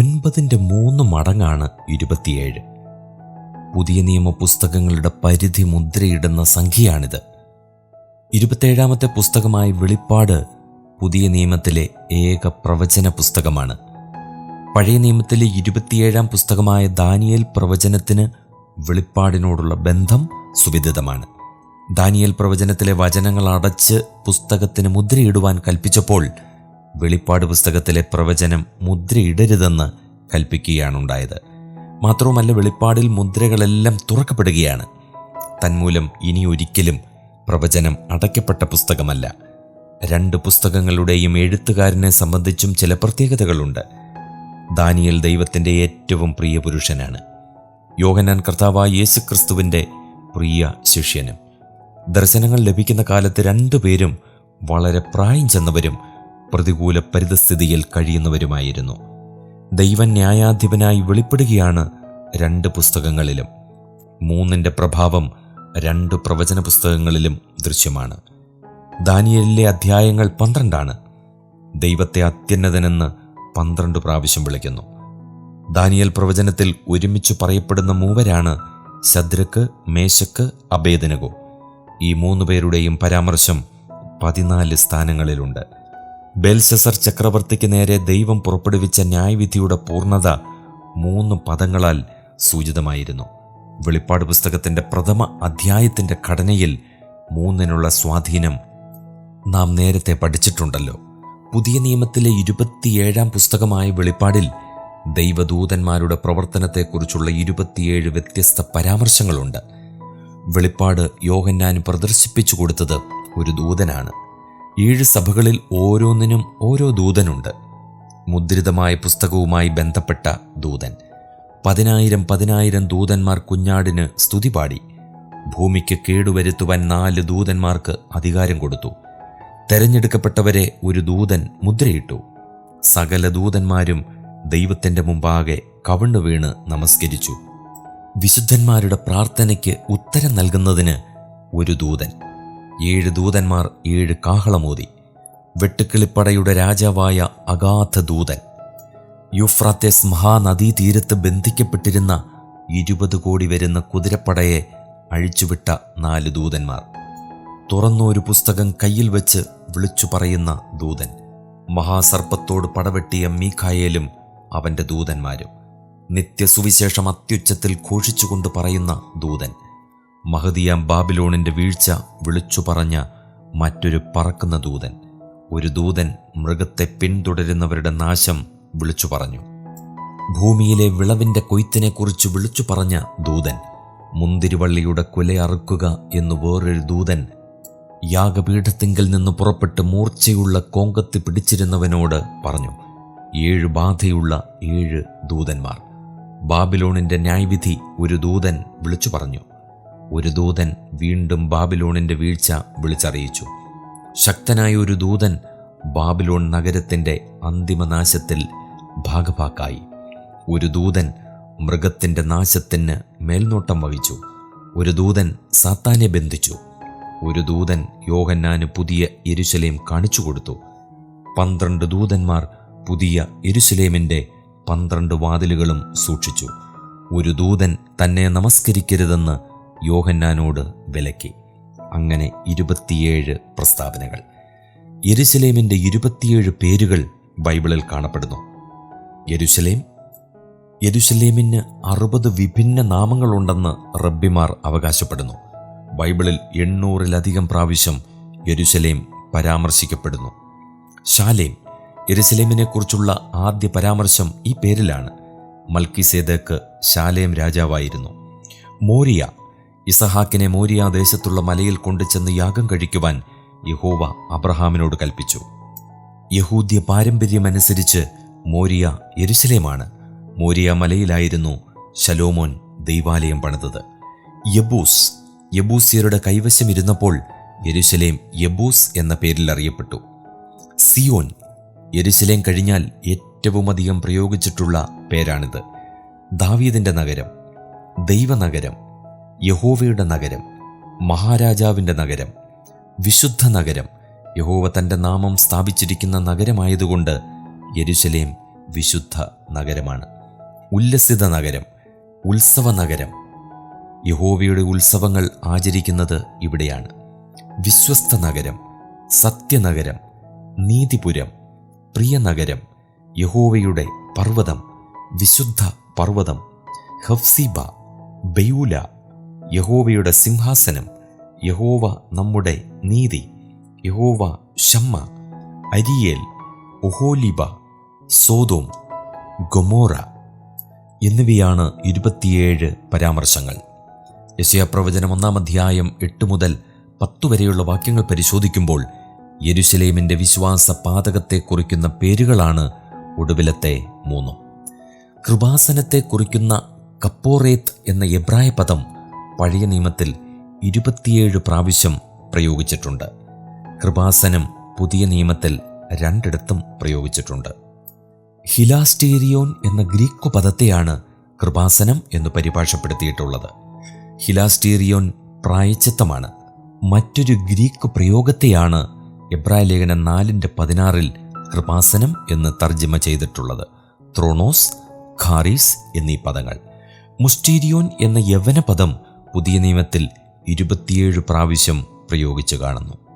ഒൻപതിന്റെ മൂന്ന് മടങ്ങാണ് ഇരുപത്തിയേഴ്. പുതിയ നിയമ പുസ്തകങ്ങളുടെ പരിധി മുദ്രയിടുന്ന സംഖ്യയാണിത്. ഇരുപത്തേഴാമത്തെ പുസ്തകമായ വെളിപ്പാട് പുതിയ നിയമത്തിലെ ഏക പ്രവചന പുസ്തകമാണ്. പഴയ നിയമത്തിലെ ഇരുപത്തിയേഴാം പുസ്തകമായ ദാനിയൽ പ്രവചനത്തിന് വെളിപ്പാടിനോടുള്ള ബന്ധം സുവിദിതമാണ്. ദാനിയൽ പ്രവചനത്തിലെ വചനങ്ങൾ അടച്ച് പുസ്തകത്തിന് മുദ്രയിടുവാൻ കൽപ്പിച്ചപ്പോൾ വെളിപ്പാട് പുസ്തകത്തിലെ പ്രവചനം മുദ്രയിടരുതെന്ന് കൽപ്പിക്കുകയാണുണ്ടായത്. മാത്രവുമല്ല വെളിപ്പാടിൽ മുദ്രകളെല്ലാം തുറക്കപ്പെടുകയാണ്. തന്മൂലം ഇനി ഒരിക്കലും പ്രവചനം അടയ്ക്കപ്പെട്ട പുസ്തകമല്ല. രണ്ട് പുസ്തകങ്ങളുടെയും എഴുത്തുകാരനെ സംബന്ധിച്ചും ചില പ്രത്യേകതകളുണ്ട്. ദാനിയൽ ദൈവത്തിന്റെ ഏറ്റവും പ്രിയ പുരുഷനാണ്. യോഹനാൻ കർത്താവായ യേശുക്രിസ്തുവിന്റെ പ്രിയ ശിഷ്യനും. ദർശനങ്ങൾ ലഭിക്കുന്ന കാലത്ത് രണ്ടുപേരും വളരെ പ്രായം ചെന്നവരും പ്രതികൂല പരിതസ്ഥിതിയിൽ കഴിയുന്നവരുമായിരുന്നു. ദൈവ ന്യായാധിപനായി വെളിപ്പെടുകയാണ് രണ്ട് പുസ്തകങ്ങളിലും. മൂന്നിന്റെ പ്രഭാവം രണ്ട് പ്രവചന പുസ്തകങ്ങളിലും ദൃശ്യമാണ്. ദാനിയലിലെ അധ്യായങ്ങൾ പന്ത്രണ്ടാണ്. ദൈവത്തെ അത്യുന്നതനെന്ന് പന്ത്രണ്ട് പ്രാവശ്യം വിളിക്കുന്നു. ദാനിയൽ പ്രവചനത്തിൽ ഒരുമിച്ച് പറയപ്പെടുന്ന മൂവരാണ് ശദ്രക്ക് മേശക്ക് അഭേദനകോ ഈ മൂന്ന് പേരുടെയും പരാമർശം പതിനാല് സ്ഥാനങ്ങളിലുണ്ട്. ബെൽസസർ ചക്രവർത്തിക്ക് നേരെ ദൈവം പുറപ്പെടുവിച്ച ന്യായവിധിയുടെ പൂർണത മൂന്ന് പദങ്ങളാൽ സൂചിതമായിരുന്നു. വെളിപ്പാട് പുസ്തകത്തിന്റെ പ്രഥമ അധ്യായത്തിന്റെ ഘടനയിൽ മൂന്നിനുള്ള സ്വാധീനം നാം നേരത്തെ പഠിച്ചിട്ടുണ്ടല്ലോ. പുതിയ നിയമത്തിലെ ഇരുപത്തിയേഴാം പുസ്തകമായ വെളിപ്പാടിൽ ദൈവദൂതന്മാരുടെ പ്രവർത്തനത്തെക്കുറിച്ചുള്ള ഇരുപത്തിയേഴ് വ്യത്യസ്ത പരാമർശങ്ങളുണ്ട്. വെളിപ്പാട് യോഹന്നാൻ പ്രദർശിപ്പിച്ചു കൊടുത്തത് ഒരു ദൂതനാണ്. ഏഴ് സഭകളിൽ ഓരോന്നിനും ഓരോ ദൂതനുണ്ട്. മുദ്രിതമായ പുസ്തകവുമായി ബന്ധപ്പെട്ട ദൂതൻ. പതിനായിരം പതിനായിരം ദൂതന്മാർ കുഞ്ഞാടിന് സ്തുതി പാടി. ഭൂമിക്ക് കേടുവരുത്തുവാൻ നാല് ദൂതന്മാർക്ക് അധികാരം കൊടുത്തു. തെരഞ്ഞെടുക്കപ്പെട്ടവരെ ഒരു ദൂതൻ മുദ്രയിട്ടു. സകല ദൂതന്മാരും ദൈവത്തിന്റെ മുമ്പാകെ കവിണ്ണു വീണ് നമസ്കരിച്ചു. വിശുദ്ധന്മാരുടെ പ്രാർത്ഥനയ്ക്ക് ഉത്തരം നൽകുന്നതിന് ഒരു ദൂതൻ. ഏഴ് ദൂതന്മാർ ഏഴ് കാഹളമോതി വെട്ടുക്കിളിപ്പടയുടെ രാജാവായ അഗാധ ദൂതൻ യുഫ്രാത്തേസ് മഹാനദീതീരത്ത് ബന്ധിക്കപ്പെട്ടിരുന്ന ഇരുപത് കോടി വരുന്ന കുതിരപ്പടയെ അഴിച്ചുവിട്ട നാല് ദൂതന്മാർ. തുറന്നൊരു പുസ്തകം കയ്യിൽ വെച്ച് വിളിച്ചു പറയുന്ന ദൂതൻ. മഹാസർപ്പത്തോട് പടവെട്ടിയ മീഖായേലും അവന്റെ ദൂതന്മാരും. നിത്യസുവിശേഷം അത്യുച്ചത്തിൽ ഘോഷിച്ചുകൊണ്ട് പറയുന്ന ദൂതൻ. മഹദിയാം ബാബിലോണിന്റെ വീഴ്ച വിളിച്ചു പറഞ്ഞ മറ്റൊരു പറക്കുന്ന ദൂതൻ. ഒരു ദൂതൻ മൃഗത്തെ പിന്തുടരുന്നവരുടെ നാശം വിളിച്ചു പറഞ്ഞു. ഭൂമിയിലെ വിളവിന്റെ കൊയ്ത്തിനെക്കുറിച്ച് വിളിച്ചു പറഞ്ഞ ദൂതൻ മുന്തിരിവള്ളിയുടെ കുല അറുക്കുക എന്ന് വേറൊരു ദൂതൻ യാഗപീഠത്തിങ്കിൽ നിന്ന് പുറപ്പെട്ട് മൂർച്ചയുള്ള കോങ്കത്ത് പിടിച്ചിരുന്നവനോട് പറഞ്ഞു. ഏഴ് ബാധയുള്ള ഏഴ് ദൂതന്മാർ. ബാബിലോണിന്റെ ന്യായവിധി ഒരു ദൂതൻ വിളിച്ചു പറഞ്ഞു. ഒരു ദൂതൻ വീണ്ടും ബാബിലോണിന്റെ വീഴ്ച വിളിച്ചറിയിച്ചു. ശക്തനായ ഒരു ദൂതൻ ബാബിലോൺ നഗരത്തിന്റെ അന്തിമനാശത്തിൽ ഭാഗഭാക്കായി. ഒരു ദൂതൻ മൃഗത്തിന്റെ നാശത്തിന് മേൽനോട്ടം വഹിച്ചു. ഒരു ദൂതൻ സാത്താനെ ബന്ധിച്ചു. ഒരു ദൂതൻ യോഹന്നാന് പുതിയ എരുശലേം കാണിച്ചു കൊടുത്തു. പന്ത്രണ്ട് ദൂതന്മാർ പുതിയ എരുശലേമിന്റെ പന്ത്രണ്ട് വാതിലുകളും സൂക്ഷിച്ചു. ഒരു ദൂതൻ തന്നെ നമസ്കരിക്കരുതെന്ന് യോഹന്നാനോട് വിലക്കി. അങ്ങനെ ഇരുപത്തിയേഴ് പ്രസ്താവനകൾ. യരുസലേമിന്റെ ഇരുപത്തിയേഴ് പേരുകൾ ബൈബിളിൽ കാണപ്പെടുന്നു. യരുസലേം യരുസലേമിന് അറുപത് വിഭിന്ന നാമങ്ങളുണ്ടെന്ന് റബ്ബിമാർ അവകാശപ്പെടുന്നു. ബൈബിളിൽ എണ്ണൂറിലധികം പ്രാവശ്യം യരുസലേം പരാമർശിക്കപ്പെടുന്നു. ശാലേം? യെരുസലേമിനെ കുറിച്ചുള്ള ആദ്യ പരാമർശം ഈ പേരിലാണ്. മൽക്കിസേദക്ക് ശാലേം രാജാവായിരുന്നു. മോരിയ ഇസഹാക്കിനെ മോരിയ ദേശത്തുള്ള മലയിൽ കൊണ്ടുചെന്ന് യാഗം കഴിക്കുവാൻ യഹോവ അബ്രഹാമിനോട് കൽപ്പിച്ചു. യഹൂദ്യ പാരമ്പര്യമനുസരിച്ച് മോരിയ എരുശലേമാണ് മോരിയ മലയിലായിരുന്നു ശലോമോൻ ദൈവാലയം പണിതത്. യബൂസ് യബൂസിയരുടെ കൈവശം ഇരുന്നപ്പോൾ യെരുശലേം യബൂസ് എന്ന പേരിൽ അറിയപ്പെട്ടു. സിയോൻ യെരുശലേം കഴിഞ്ഞാൽ ഏറ്റവുമധികം പ്രയോഗിച്ചിട്ടുള്ള പേരാണിത്. ദാവീദിന്റെ നഗരം ദൈവനഗരം യഹോവയുടെ നഗരം മഹാരാജാവിന്റെ നഗരം വിശുദ്ധ നഗരം യഹോവ തന്റെ നാമം സ്ഥാപിച്ചിരിക്കുന്ന നഗരമായതുകൊണ്ട് യരുശലേം വിശുദ്ധ നഗരമാണ്. ഉല്ലസിത നഗരം ഉത്സവ നഗരം. യഹോവയുടെ ഉത്സവങ്ങൾ ആചരിക്കുന്നത് ഇവിടെയാണ്. വിശ്വസ്ത നഗരം സത്യനഗരം നീതിപുരം പ്രിയ നഗരം യഹോവയുടെ പർവതം വിശുദ്ധ പർവതം ഹഫ്സിബ ബെയൂല യഹോവയുടെ സിംഹാസനം യഹോവ നമ്മുടെ നീതി യഹോവ ഷമ്മ അരിയേൽ ഒഹോലിബ സോതോം ഗൊമോറ എന്നിവയാണ് ഇരുപത്തിയേഴ് പരാമർശങ്ങൾ. യശയപ്രവചനം ഒന്നാം അധ്യായം എട്ട് മുതൽ പത്തു വരെയുള്ള വാക്യങ്ങൾ പരിശോധിക്കുമ്പോൾ യരുസലേമിന്റെ വിശ്വാസ പാതകത്തെ കുറിക്കുന്ന പേരുകളാണ് ഒടുവിലത്തെ മൂന്നും. കൃപാസനത്തെ കുറിക്കുന്ന കപ്പോറേത്ത് എന്ന എബ്രായ പദം പഴയ നിയമത്തിൽ ഇരുപത്തിയേഴ് പ്രാവശ്യം പ്രയോഗിച്ചിട്ടുണ്ട്. കൃപാസനം പുതിയ നിയമത്തിൽ രണ്ടിടത്തും പ്രയോഗിച്ചിട്ടുണ്ട്. ഹിലാസ്റ്റേരിയോൻ എന്ന ഗ്രീക്ക് പദത്തെയാണ് കൃപാസനം എന്ന് പരിഭാഷപ്പെടുത്തിയിട്ടുള്ളത്. ഹിലാസ്റ്റേരിയോൻ പ്രായച്ചിത്തമാണ്. മറ്റൊരു ഗ്രീക്ക് പ്രയോഗത്തെയാണ് എബ്രായ ലേഖനം നാലിന്റെ പതിനാറിൽ കൃപാസനം എന്ന് തർജമ ചെയ്തിട്ടുള്ളത്. ത്രോണോസ് ഖാറീസ് എന്നീ പദങ്ങൾ. മുസ്റ്റീരിയോൻ എന്ന യവന പദം പുതിയ നിയമത്തിൽ ഇരുപത്തിയേഴ് പ്രാവശ്യം പ്രയോഗിച്ചു കാണുന്നു.